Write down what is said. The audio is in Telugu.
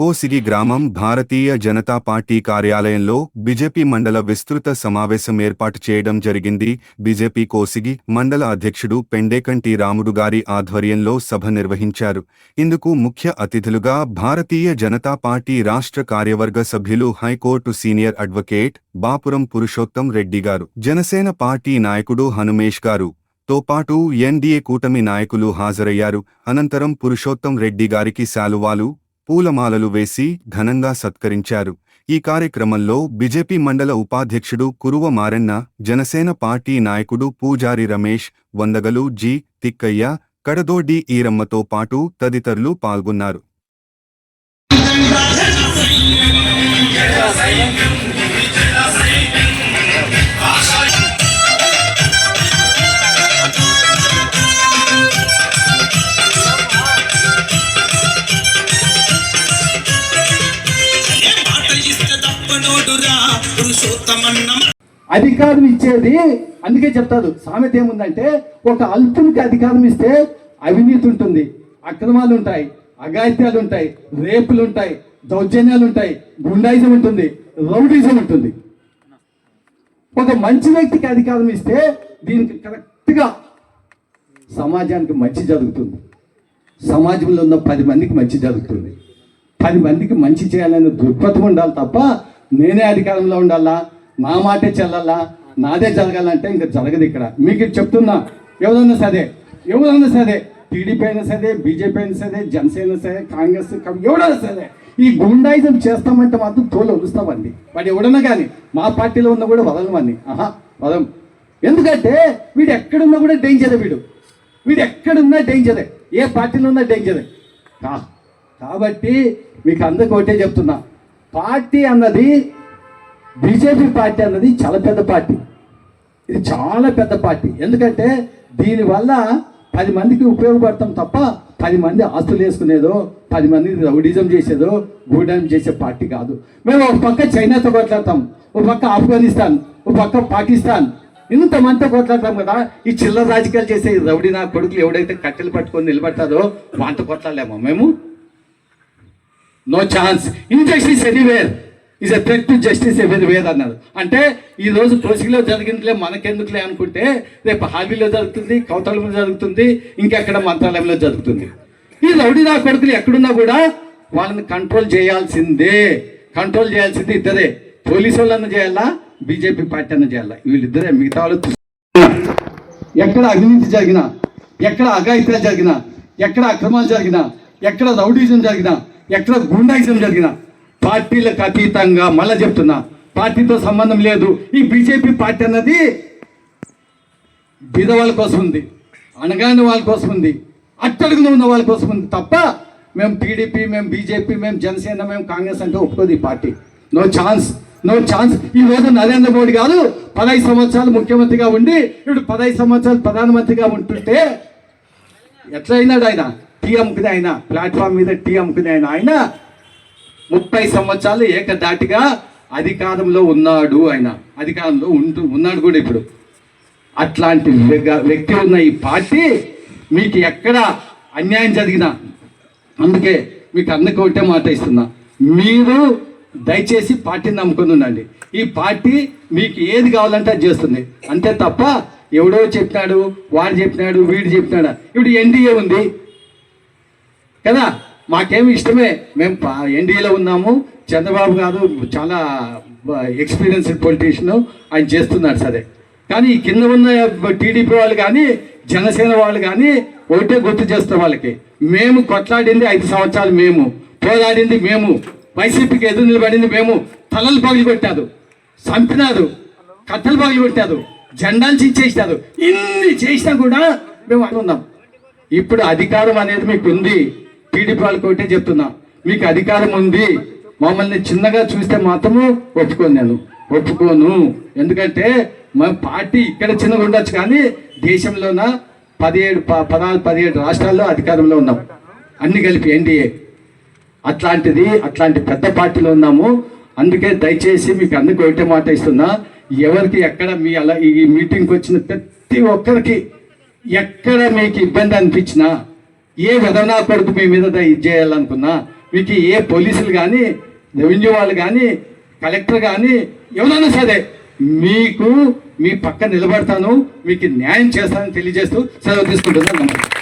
కోసిగి గ్రామం భారతీయ జనతా పార్టీ కార్యాలయంలో బీజేపీ మండల విస్తృత సమావేశం ఏర్పాటు చేయడం జరిగింది. బీజేపీ కోసిగి మండల అధ్యక్షుడు పెండేకంటి రాముడు గారి ఆధ్వర్యంలో సభ నిర్వహించారు. ఇందుకు ముఖ్య అతిథులుగా భారతీయ జనతా పార్టీ రాష్ట్ర కార్యవర్గ సభ్యులు high court senior advocate Bapuram Purushottam Reddy garu Janasena party నాయకుడు హనుమేష్ గారు. తో పాటు ఎన్డీఏ కూటమి నాయకులు హాజరయ్యారు. అనంతరం పురుషోత్తం రెడ్డి గారికి శాలువాలు పూలమాలలు వేసి ఘనంగా సత్కరించారు. ఈ కార్యక్రమంలో బీజేపీ మండల ఉపాధ్యక్షుడు కురువ మారెన్న జనసేన పార్టీ నాయకుడు పూజారి రమేష్ వందగలు జి. తిక్కయ్య కడదోడి ఈరమ్మతో పాటు తదితరులు పాల్గొన్నారు. అధికారం ఇచ్చేది అందుకే చెప్తారు సామెత ఏముందంటే ఒక అల్పునికి అధికారం ఇస్తే అవినీతి ఉంటుంది అక్రమాలు ఉంటాయి అఘాయిత్యాలు ఉంటాయి రేపులు ఉంటాయి దౌర్జన్యాలు ఉంటాయి గుండాయిజం ఉంటుంది రౌడీజం ఉంటుంది. ఒక మంచి వ్యక్తికి అధికారం ఇస్తే దీనికి కరెక్ట్గా సమాజానికి మంచి జరుగుతుంది. సమాజంలో ఉన్న పది మందికి మంచి జరుగుతుంది. పది మందికి మంచి చేయాలనే దృక్పథం ఉండాలి తప్ప నేనే అధికారంలో ఉండాలా? నా మాటే చెల్లాలా నాదే జరగాలంటే ఇంకా జరగదు ఇక్కడ. మీకు చెప్తున్నా. ఎవరన్నా సరే ఎవరన్నా సరే టీడీపీ అయినా సరే బీజేపీ అయినా సరే జనసేన సరే కాంగ్రెస్ ఎవడైనా సరే ఈ గుండాయిజం చేస్తామంటే మాత్రం తోలు వదులుస్తామండి వాడు ఎవడన్నా కానీ మా పార్టీలో ఉన్నా కూడా వదలమని ఆహా వదం ఎందుకంటే వీడు ఎక్కడున్నా కూడా డేంజరే వీడు. వీడు ఎక్కడున్నా డేంజరే. ఏ పార్టీలో ఉన్నా డేంజరే. కా కాబట్టి మీకు అందరికి ఒకటే చెప్తున్నా. పార్టీ అన్నది బీజేపీ పార్టీ అన్నది చాలా పెద్ద పార్టీ. ఇది చాలా పెద్ద పార్టీ. ఎందుకంటే దీనివల్ల పది మందికి ఉపయోగపడతాం తప్ప పది మంది ఆస్తులు వేసుకునేదో పది మంది రౌడిజం చేసేదో గూడెం చేసే పార్టీ కాదు. మేము ఒక పక్క చైనాతో కొట్లాడతాం ఒక పక్క ఆఫ్ఘనిస్తాన్ ఒక పక్క పాకిస్తాన్. ఇంతమంతా కొట్లాడతాం కదా ఈ చిల్లర రాజకీయాలు చేసే రౌడీ నా కొడుకులు ఎవడైతే కట్టెలు పట్టుకొని నిలబడతారో వాళ్ళతో కొట్లాడలేమో మేము? No chance infection anywhere is a threat to justice ఎవరి వేద అన్నారు అంటే ఈ రోజు తోసిలో జరిగిందిలే మనకెందుకులే అనుకుంటే రేపు హాలీలో జరుగుతుంది కౌతలంలో జరుగుతుంది ఇంకెక్కడ మంత్రాలయంలో జరుగుతుంది. ఈ రౌడీ నా కొడుకులు ఎక్కడున్నా కూడా వాళ్ళని కంట్రోల్ చేయాల్సిందే. కంట్రోల్ చేయాల్సింది ఇద్దరే. పోలీసు వాళ్ళన్న చేయాలా? బీజేపీ పార్టీ అన్న చేయాలా? వీళ్ళిద్దరే మిగతా వాళ్ళు ఎక్కడ అవినీతి జరిగినా ఎక్కడ అఘాయిత్యాలు జరిగినా ఎక్కడ అక్రమాలు జరిగినా ఎక్కడ రౌడీజం జరిగినా ఎక్కడ గుండాయిజం జరిగినా పార్టీలకు అతీతంగా మళ్ళా చెప్తున్నా పార్టీతో సంబంధం లేదు. ఈ బీజేపీ పార్టీ అన్నది బిధవాళ్ళ కోసం ఉంది అనగాని వాళ్ళ కోసం ఉంది అట్టడుగున ఉన్న వాళ్ళ కోసం ఉంది తప్ప మేము టీడీపీ మేము బీజేపీ మేము జనసేన మేము కాంగ్రెస్ అంటే ఒప్పుకోదు ఈ party. No chance no chance. ఈ రోజు నరేంద్ర మోడీ గారు పదహైదు సంవత్సరాలు ముఖ్యమంత్రిగా ఉండి ఇప్పుడు పదహైదు సంవత్సరాలు ప్రధానమంత్రిగా ఉంటుంటే ఎట్లయినాడు ఆయన? టీ అమ్ముకునే ఆయన ప్లాట్ఫామ్ మీద టీ అమ్ముకునే ఆయన. ఆయన ముప్పై సంవత్సరాలు ఏకధాటిగా అధికారంలో ఉన్నాడు ఆయన. అధికారంలో ఉంటూ ఉన్నాడు కూడా ఇప్పుడు. అట్లాంటి వ్యక్తి ఉన్న ఈ పార్టీ మీకు ఎక్కడ అన్యాయం జరిగినా అందుకే మీకు అందుకోటే మాట ఇస్తున్నా. మీరు దయచేసి పార్టీని నమ్ముకుని ఉండండి. ఈ పార్టీ మీకు ఏది కావాలంటే అది చేస్తుంది. అంతే తప్ప ఎవడో చెప్పినాడు వాడు చెప్పినాడు వీడు చెప్పినాడు. ఇప్పుడు ఎన్డీఏ ఉంది కదా? మాకేమి ఇష్టమే. మేము ఎన్డీఏలో ఉన్నాము. చంద్రబాబు గారు చాలా ఎక్స్పీరియన్స్డ్ పొలిటీషియన్ ఆయన చేస్తున్నాడు సరే. కానీ ఈ కింద ఉన్న టీడీపీ వాళ్ళు కానీ జనసేన వాళ్ళు కానీ ఒకటే గుర్తు చేస్తాం వాళ్ళకి. మేము కొట్లాడింది ఐదు సంవత్సరాలు మేము. పోరాడింది మేము. వైసీపీకి ఎదురు నిలబడింది మేము. తలలు పగిలి కొట్టారు. చంపినారు. కట్టలు పగిలి కొట్టారు. జెండాలు చించేసినారు. ఇన్ని చేసినా కూడా మేము అనుకున్నాం. ఇప్పుడు అధికారం అనేది మీకు ఉంది. టీడీపీ వాళ్ళకి ఒకటే చెప్తున్నా. మీకు అధికారం ఉంది. మమ్మల్ని చిన్నగా చూస్తే మాత్రము ఒప్పుకోను నేను. ఒప్పుకోను. ఎందుకంటే మా పార్టీ ఇక్కడ చిన్నగా ఉండొచ్చు కానీ దేశంలోన పదిహేడు ప- పదహారు పదిహేడు రాష్ట్రాల్లో అధికారంలో ఉన్నాం. అన్ని కలిపి ఎన్డీఏ అట్లాంటిది అట్లాంటి పెద్ద పార్టీలో ఉన్నాము. అందుకే దయచేసి మీకు అందుకు ఒకటే మాట ఇస్తున్నా. ఎవరికి ఎక్కడ మీ అలా ఈ మీటింగ్కి వచ్చిన ప్రతి ఒక్కరికి ఎక్కడ మీకు ఇబ్బంది అనిపించినా ఏ విధంగా కొడుకు మీ మీద ఇది చేయాలనుకున్నా మీకు ఏ పోలీసులు కానీ రెవెన్యూ వాళ్ళు కానీ కలెక్టర్ కానీ ఎవరైనా సరే మీకు మీ పక్క నిలబడతాను మీకు న్యాయం చేస్తానని తెలియజేస్తూ సెలవు తీసుకుంటున్నాను. నమస్కారం